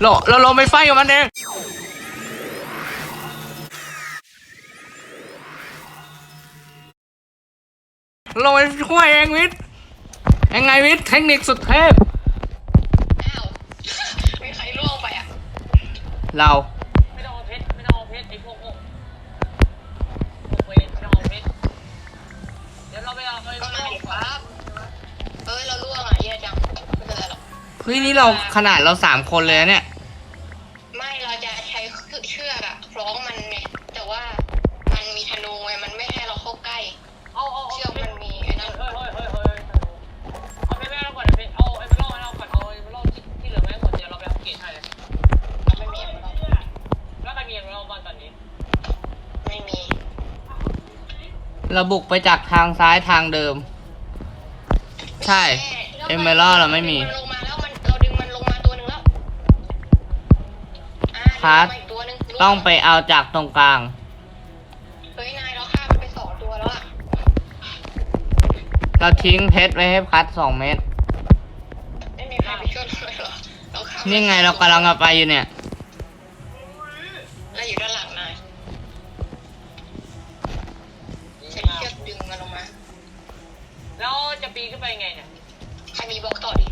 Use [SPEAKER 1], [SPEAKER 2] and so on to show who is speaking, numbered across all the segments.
[SPEAKER 1] เราเราลงไปไฟกับมันเองลงไปช่วยเองวิทย์ยังไงวิทย์เทคนิคสุดเทพ
[SPEAKER 2] อ้าวมีใครล่วงไปอะ
[SPEAKER 1] เรา
[SPEAKER 3] ไม่ต้องเอาเพชรไม่ต้องเอาเพชรไอ้พวกพวกพวกเวรไม่ต้องเอาเพชรเดี๋ยวเราไปเอาไป
[SPEAKER 2] ก็
[SPEAKER 3] เอา
[SPEAKER 2] มา
[SPEAKER 3] ไป
[SPEAKER 2] ดิครับเอ้ย เราล่วงอะแย่จัง เฮ้
[SPEAKER 1] ยนี่เราขนาดเราสามคนเลยนะเนี่ย
[SPEAKER 2] ไม่เราจะใช้เชือกอะคล้องมันไงแต่ว่ามันมีธนูไงมันไม่ให้เราเข้าใกล้
[SPEAKER 3] เอาเอาเอา
[SPEAKER 2] เชือกมันมีไอ้นั่น
[SPEAKER 3] เฮ้ยเฮ้ยเฮ้ยเฮ้ยเอาเพชรไม่เอาก่อนเอาเพชรเอาไอ้เมลอนเอาก่อนเอาไอ้เมลอนที่ที่เหลือไม่หมดเดี๋ยวเราไปเอาเกตให้เลย
[SPEAKER 2] ไม่มีอะไรหรอก
[SPEAKER 3] แล้วใครมีเมลอนบ้างตอนนี้
[SPEAKER 2] ไม่มี
[SPEAKER 1] เราบุกไปจากทางซ้ายทางเดิม ใช่
[SPEAKER 2] แล้ว
[SPEAKER 1] เอเมอรัลด์เราไม่มี
[SPEAKER 2] นลง อ่า
[SPEAKER 1] พาร์ท
[SPEAKER 2] ดึงมาอีกตัวหนึ่ง
[SPEAKER 1] ต้องไปเอาจากตรงกลาง
[SPEAKER 2] เฮ้ยนายเราฆ่ามันไปสองตัวแล้วอะ
[SPEAKER 1] เราทิ้งเพชรไว้ให้พัดสองเม็ด
[SPEAKER 2] ไม่มีใครไปช่วยเราเลยเหรอเราฆ่ามั
[SPEAKER 1] นี่ไงเรากำลังจะไปอยู่เนี่ย
[SPEAKER 2] เราอยู่ด้านหลังนายใช้เชือกดึงมันลงมา
[SPEAKER 3] แล้วจะปีนขึ้นไปยังไงเนี่ย
[SPEAKER 2] ใครมีบล็อกต่อดิ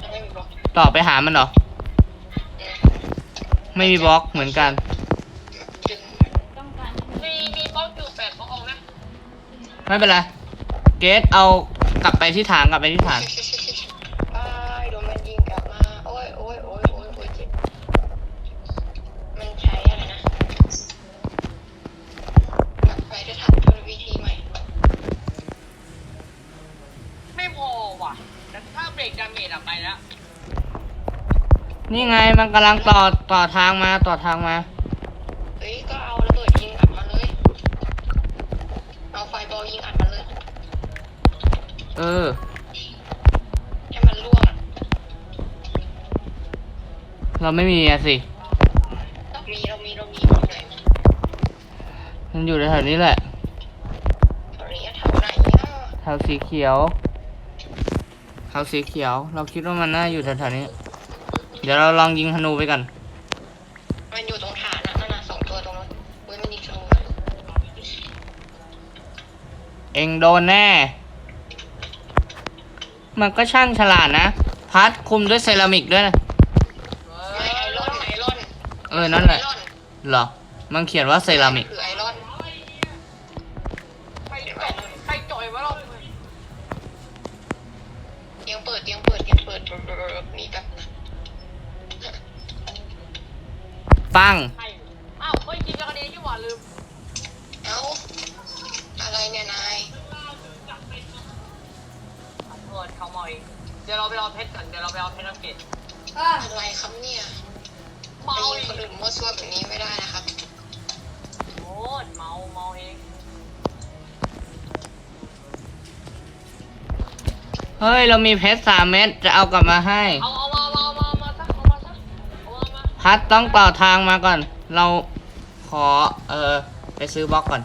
[SPEAKER 2] เราไม่มีบล็อก
[SPEAKER 1] ต่อไปหามันเหรอ
[SPEAKER 2] อืม
[SPEAKER 1] ไม่มีบล็อกเหมือนกัน
[SPEAKER 2] ดึง
[SPEAKER 3] มีมีบล็อกอยู่แปดบล็อกเอาไหม
[SPEAKER 1] ไม่เป็นไร เกตเอากลับไปที่ฐานกลับไปที่ฐาน
[SPEAKER 2] อ้ นี่ไง
[SPEAKER 1] มันกำลังต่อต่อทางมาต่อทางมา
[SPEAKER 2] เฮ้ยก็เอาระเบิดยิงอัดมาเลย เอาไฟบอลยิงอัดมาเลย
[SPEAKER 1] เออ
[SPEAKER 2] ให้มันล่วงอะ
[SPEAKER 1] เราไม่มีอะสิ
[SPEAKER 2] เรามีเรามีเรามีอยู่ไหน
[SPEAKER 1] มันอยู่แถวๆนี้แหละ
[SPEAKER 2] ตอนนี้แถวไหนเนี่ย
[SPEAKER 1] แถวสีเขียวแถวสีเขียว เราคิดว่ามันน่าอยู่แถวๆนี้ เดี๋ยวเราลองยิงธนูไปกัน
[SPEAKER 2] มันอยู่ตรงฐานอะนั่นน่ะสองตัวตรงนั้นเว้ยมันยิงธนู
[SPEAKER 1] เองโดนแน่ มันก็ช่างฉลาดนะ พัดคุมด้วยเซรามิกด้วยนะ
[SPEAKER 2] ไม่ไอรอนไอรอน
[SPEAKER 1] เออนั่นแหละ
[SPEAKER 2] ไอรอน
[SPEAKER 1] เหรอ มันเขียนว่าเซรามิก
[SPEAKER 2] คือไอรอน
[SPEAKER 3] ใครจ่อยใครจ่อยไว้เรา
[SPEAKER 2] เตียงเปิดเตียงเปิดเตียงเปิดนี่แบบ
[SPEAKER 1] ปัง
[SPEAKER 3] ใครอ้าวเฮ้ยจริงจังกันเองที่หว่าลืม
[SPEAKER 2] เอ้าอะไรเนี่ยนาย
[SPEAKER 3] เออเขาเมาเองเดี๋ยวเราไปเอาเพชรก่อนเดี๋ยวเราไปเอาเพชรอังกฤษ
[SPEAKER 2] อะไรครับเนี่ยไป
[SPEAKER 3] เมา
[SPEAKER 2] ยิง
[SPEAKER 3] อีก
[SPEAKER 2] คนอื่นมั่วซั่วแบบนี้ไม่ได้นะครับ
[SPEAKER 3] โอ้ยเมาเมาเอง
[SPEAKER 1] เฮ้ย เรามีเพชรสามเม็ดจะเอากลับมาให้
[SPEAKER 3] เอาเอามาเอา
[SPEAKER 1] พัดต้องต่อทางมาก่อน เราขอเออไปซื้อบล็อกก่อน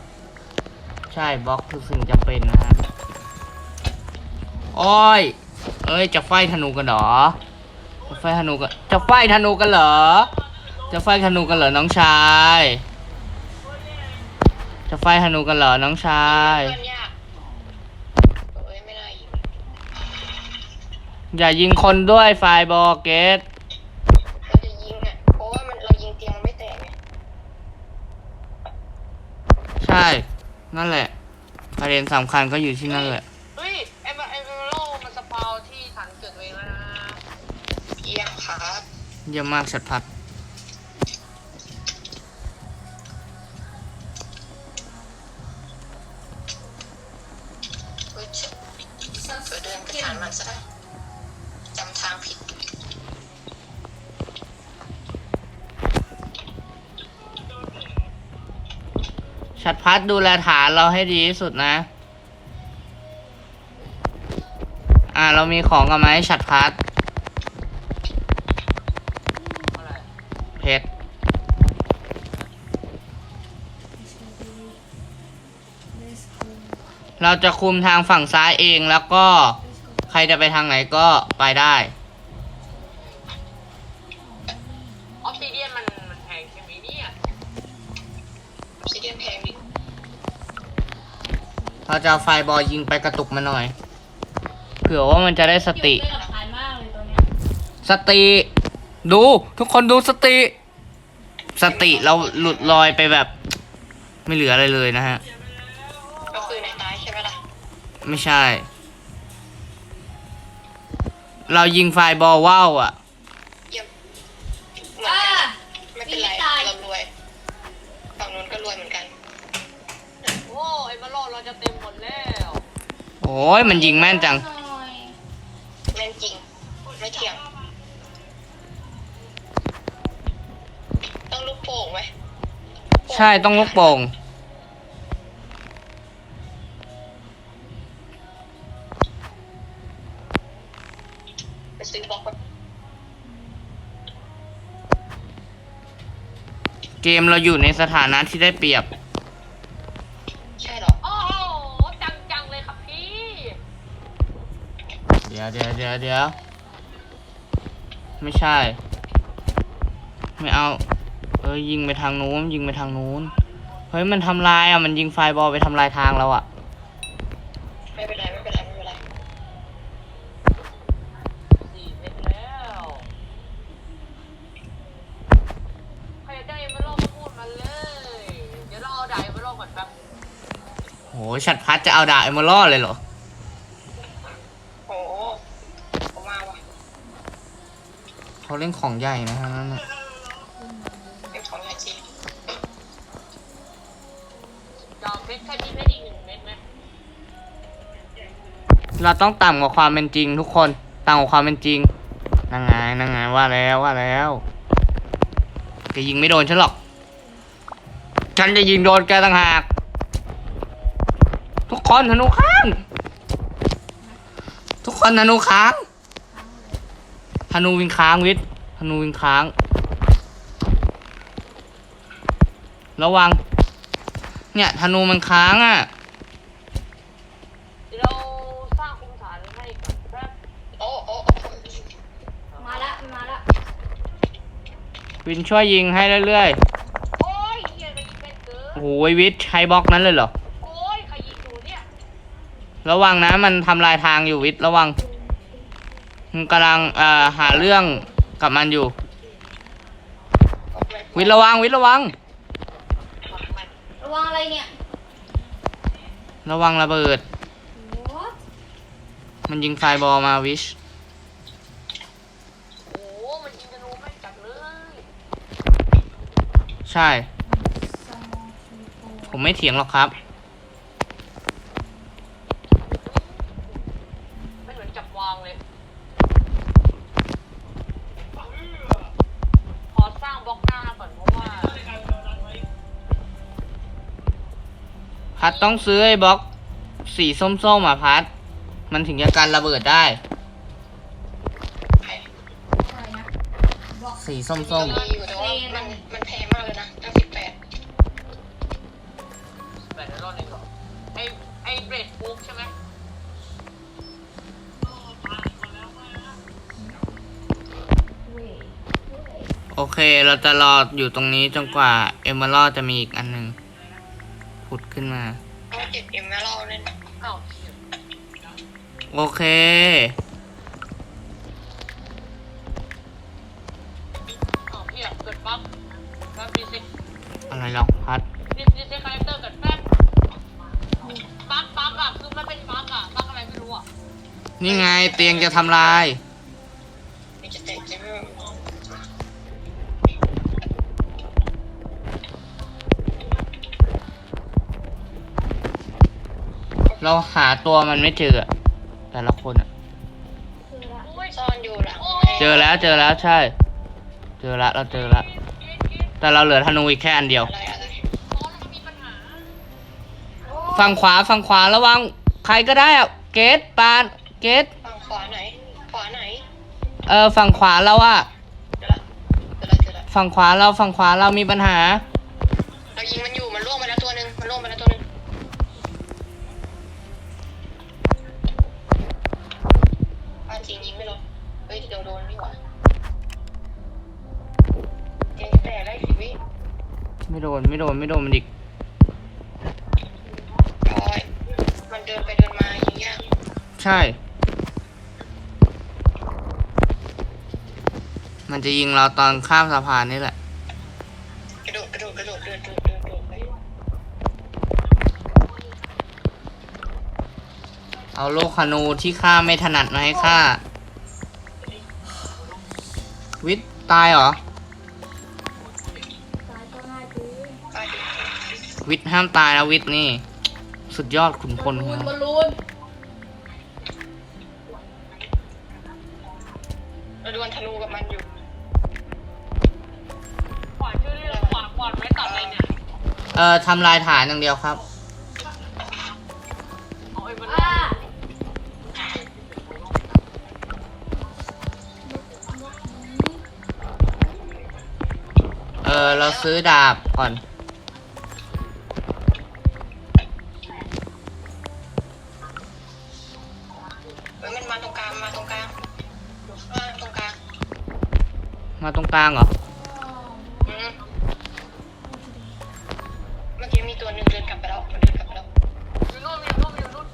[SPEAKER 1] ใช่บล็อกคือสิ่งจำเป็นนะฮะโอ้ยเอ้ยจะไฟธนูกันเหรอจะไฟธนูกันจะไฟธนูกันเหรอ จะไฟธนูกันเหรอน้องชาย จะไฟธนูกันเหรอน้องชาย
[SPEAKER 2] เพื่อนยากเอ้ยไม่ได้ยิง
[SPEAKER 1] อย่ายิงคนด้วยไฟบอลเกต ช่นั่นแหละ ประเด็นสำคัญก็อยู่ที่นั่นแหละ
[SPEAKER 3] เฮ้ยเอ็มเอ็มโลมันสปาวที่ฐานเกิดตัวเองแล้วนะ
[SPEAKER 2] เยี่ยมครับ
[SPEAKER 1] เยี่ยมมากชัดพัด ชัดพัดดูแลฐานเราให้ดีที่สุดนะ อ่า เรามีของกันไหมชัดพัดเพชรเราจะคุมทางฝั่งซ้ายเองแล้วก็ใครจะไปทางไหนก็ไปได้ เราจะเอาไฟบอลยิงไปกระตุกมันหน่อย เผื่อว่ามันจะได้สติ
[SPEAKER 4] เก็บได้หลักฐานมากเลยตัวเนี้ย
[SPEAKER 1] สติ ดูทุกคนดูสติ สติเราหลุดลอยไปแบบ ไม่เหลืออะไรเลยนะฮะ
[SPEAKER 2] ก็คือในตายใช่ไหมล่ะ
[SPEAKER 1] ไม่ใช่ เรายิงไฟบอลว่าวอะ
[SPEAKER 3] มาโลดเราจะเต็มหมดแล้ว
[SPEAKER 1] โอ้ยมันยิงแม่นจัง
[SPEAKER 4] หน่อย
[SPEAKER 2] แม่นจริง ไม่เถียง ต้องลูกโป่งไหม
[SPEAKER 1] ใช่ต้องลูกโป่ง
[SPEAKER 2] ไปซื้อบล็อกก่อน
[SPEAKER 1] เกมเราอยู่ในสถานะที่ได้เปรียบ ดี๋ยวเดี๋ยวเดี๋ยวเดี๋ยวไม่ใช่ ไม่เอาเอ้ยยิงไปทางนู้นยิงไปทางนู้นเฮ้ยมันทำลายอะมันยิงไฟบอลไปทำลายทางเราอะ
[SPEAKER 2] ไม่เป็นไรไม่เป็นไรไม่เป็นไร
[SPEAKER 3] สี่เม็ดแล้วใครอยากได้เอ็มเบอร์โลก็พูดมาเลย เดี๋ยวเราเอาด่าเอ็มเบอร์โลก่อนแป๊บ
[SPEAKER 1] โหชัดพัดจะเอาดาบเอมเมอรอดเลยเหรอ
[SPEAKER 2] โอ้โหผมมาว่ะ
[SPEAKER 1] เขาเล่นของใหญ่นะฮะนั่นน่ะ
[SPEAKER 2] เป็นของยาจี
[SPEAKER 3] จะเอาเพชรแค่นี้เพชรอีกหนึ่งเม็ดไหม
[SPEAKER 1] เราต้องต่ำกว่าความเป็นจริงทุกคนต่ำกว่าความเป็นจริงนั่งไงนั่งไงว่าแล้วว่าแล้วแกยิงไม่โดนฉันหรอก ฉันจะยิงโดนแกต่างหาก ทุกคนธนูค้าง ทุกคนธนูค้าง ธนูวิงค้างวิทย์ธนูวิงค้าง ระวัง เนี่ยธนูมันค้างอะ
[SPEAKER 3] เดี๋ยวเราสร้างคุมฐานให้ก่อนแป๊บ
[SPEAKER 2] โอ้โอ้
[SPEAKER 4] มาละมันมาละ
[SPEAKER 1] วินช่วยยิงให้เรื่อย
[SPEAKER 3] โอ้ยเฮียใครยิงเป็นเกิ
[SPEAKER 1] ๆ
[SPEAKER 3] น
[SPEAKER 1] โอ้โหวิทย์ใช้บล็อกนั้นเลยเหรอ
[SPEAKER 3] โอ้ยใครยิงอยู่เนี่ย
[SPEAKER 1] ระวังนะมันทำลายทางอยู่วิทย์ระวังมัน กำลังเอ่อหาเรื่องกับมันอยู่ วิทย์ระวังวิทย์ระวัง
[SPEAKER 4] ระวังอะไรเนี่ย
[SPEAKER 1] ระวังระเบิด
[SPEAKER 4] What?
[SPEAKER 1] มันยิงไฟบอลมาวิช
[SPEAKER 3] โอ้โหมันยิงธนูไม่จัดเลย
[SPEAKER 1] ใช่ ผมไม่เถียงหรอกครับ
[SPEAKER 3] พั
[SPEAKER 1] ดต้องซื้อไอ้บล็อกสีส้มๆอะพัด มันถึงจะการระเบิดได้
[SPEAKER 4] อะไรนะบอก
[SPEAKER 1] สีส้ม
[SPEAKER 2] มีอยู่แต่ว่ามันมันแพงมากเลยนะตั้งสิบแปด
[SPEAKER 3] แบตเตอรี่เองเหรอไอไอเบรดฟุกใช่ไหม
[SPEAKER 4] เว้ย
[SPEAKER 1] ๆ โอเค เราจะรออยู่ตรงนี้จนกว่าเอมเมอรัลจะมีอีกอันหนึ่ง ผุดขึ้นมา
[SPEAKER 2] เอาเจ็ดเอ็มแล้วเราเล่น
[SPEAKER 3] อ้าวเชี่ย
[SPEAKER 1] โอเค
[SPEAKER 3] อ้าวเฮียเกิดบั๊กแป๊บดีสิ
[SPEAKER 1] อะไรหรอกพัด
[SPEAKER 3] ดีดีสิคาแรคเตอร์เกิดแป๊บบั๊กบั๊กอะคือมันเป็นบั๊กอะบั๊กอะไรไม่รู้อะ
[SPEAKER 1] นี่ไงเตียงจะทำลาย เราหาตัวมันไม่เจออะแต่ละคนอะ
[SPEAKER 4] คือละ
[SPEAKER 3] โอ้ย
[SPEAKER 2] ซ่อนอยู่หลัง
[SPEAKER 1] เจอแล้วเจอแล้วใช่ เจอแล้วเราเจอแล้ว
[SPEAKER 3] กินกิน
[SPEAKER 1] แต่เราเหลือธนูอีกแค่อันเดียว
[SPEAKER 2] อะไรอะไร
[SPEAKER 3] อ๋อแล้วก็มีปัญหา
[SPEAKER 1] ฝั่งขวาฝั่งขวาระวังใครก็ได้อะเกตปานเกต
[SPEAKER 2] ฝั่งขวาไหน ขวาไหน
[SPEAKER 1] เออฝั่งขวาเราอะ
[SPEAKER 2] เดี๋ยวละเดี๋ยวละเดี๋ยวละ
[SPEAKER 1] ฝั่งขวาเราฝั่งขวาเรามีปัญหา
[SPEAKER 2] เรายิงมันอยู่ ไม่โดนไม่
[SPEAKER 1] โดนไม่โดนมันอีก
[SPEAKER 2] พอยยิงยาก
[SPEAKER 1] ใช่ มันจะยิงเราตอนข้ามสะพานนี่แหละ
[SPEAKER 2] กระโดดกระโดดกระโดดเดินเดินเดินเดินไป
[SPEAKER 1] เอาโลกคานูที่ข้าไม่ถนัดมาให้ข้าวิทย์ตายเหรอ วิทย์ห้ามตายนะวิทย์นี่ สุดยอดขุนพล
[SPEAKER 4] บอล
[SPEAKER 1] ค
[SPEAKER 4] ลูน
[SPEAKER 1] รับบ
[SPEAKER 4] อลลูน
[SPEAKER 2] เราดวลธนูกับมันอยู่
[SPEAKER 3] ขวานชื่อเรื่องขวานขวานไว้ตัดอะไรเนี่ย
[SPEAKER 1] เอ่อทำลายฐานอย่างเดียวครับ
[SPEAKER 3] เอาไอ้มัน
[SPEAKER 4] อ่า
[SPEAKER 1] เออเราซื้อดาบก่อน
[SPEAKER 2] กลาง
[SPEAKER 1] เหรอ
[SPEAKER 2] อืมเมื่อกี้มีตัวหนึ่งเดินกลับไปแล้ว มันเดินกลับไปแล้ว
[SPEAKER 3] อยู่นู่นอยู่นู่นอยู่นู่น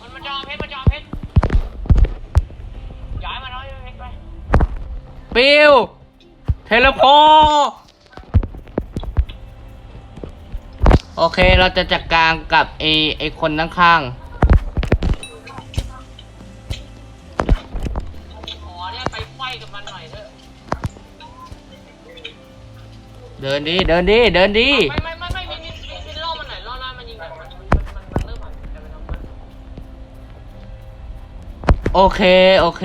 [SPEAKER 3] มันมันจะเอาเพชรมันจะเอาเพชรย้ายมาแล้วย้ายเพชรไป
[SPEAKER 1] ปิวเทเลโพโอเค เราจะจัดการกับไอไอคนข้าง
[SPEAKER 3] ข เดิ
[SPEAKER 1] นดีเดินดีเดินดี
[SPEAKER 3] ไม่ไม่ไม่ไม่มีมีมีล่อมันหน่อยล่อหน้ามันยิงแบบมันมันมันมันเริ่มหันกลายเป็นน้องมัน
[SPEAKER 1] โอเคโอเค